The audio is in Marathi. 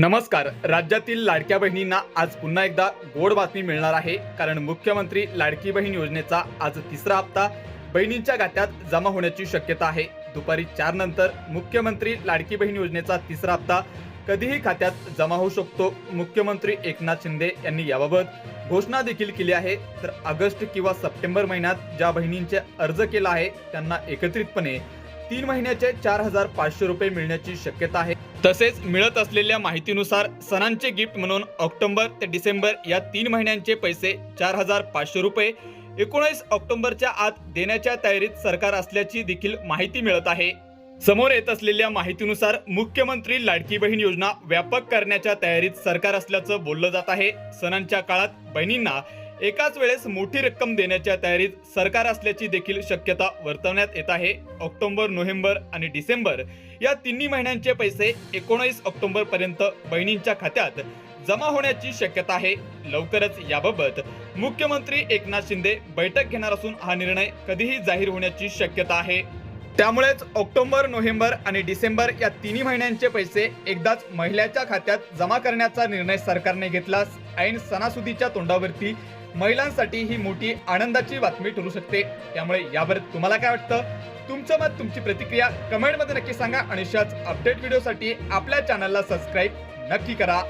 नमस्कार. राज्यातील लाडक्या बहिणींना आज पुन्हा एकदा गोड बातमी मिळणार आहे. कारण मुख्यमंत्री लाडकी बहीण योजनेचा आज तिसरा हप्ता बहिणींच्या खात्यात जमा होण्याची शक्यता आहे. दुपारी चार नंतर मुख्यमंत्री लाडकी बहीण योजनेचा तिसरा हप्ता कधीही खात्यात जमा होऊ शकतो. मुख्यमंत्री एकनाथ शिंदे यांनी याबाबत घोषणा देखील केली आहे. तर ऑगस्ट किंवा सप्टेंबर महिन्यात ज्या बहिणींचे अर्ज केला आहे त्यांना एकत्रितपणे तीन महिन्याचे चार हजार पाचशे रुपये मिळण्याची शक्यता आहे. तसेच मिळत असलेल्या माहितीनुसार सणांचे गिफ्ट म्हणून ऑक्टोबर ते डिसेंबर या तीन महिन्यांचे पैसे चार हजार पाचशे रुपये एकोणीस ऑक्टोबरच्या आत देण्याच्या तयारीत सरकार असल्याची देखील माहिती मिळत आहे. समोर येत असलेल्या माहितीनुसार मुख्यमंत्री लाडकी बहीण योजना व्यापक करण्याच्या तयारीत सरकार असल्याचं बोललं जात आहे. सणांच्या काळात बहिणींना एकाच वेळेस मोठी रक्कम देण्याच्या तयारीत सरकार असल्याची देखील शक्यता वर्तवण्यात येत आहे. ऑक्टोबर नोव्हेंबर आणि डिसेंबर या तिन्ही महिन्यांचे पैसे एकोणीस ऑक्टोबर पर्यंत बहिणींच्या खात्यात जमा होण्याची शक्यता आहे. लवकरच याबाबत मुख्यमंत्री एकनाथ शिंदे बैठक घेणार असून हा निर्णय कधीही जाहीर होण्याची शक्यता आहे. त्यामुळेच ऑक्टोबर नोव्हेंबर आणि डिसेंबर या तिन्ही महिन्यांचे पैसे एकदाच महिलेच्या खात्यात जमा करण्याचा निर्णय सरकारने घेतलास. ऐन सणासुदीच्या तोंडावरती महिलांसाठी ही मोठी आनंदाची बातमी ठरू शकते. त्यामुळे यावर तुम्हाला काय वाटतं? तुमचं मत तुमची प्रतिक्रिया कमेंटमध्ये नक्की सांगा आणि अशाच अपडेट व्हिडिओसाठी आपल्या चॅनलला सबस्क्राईब नक्की करा.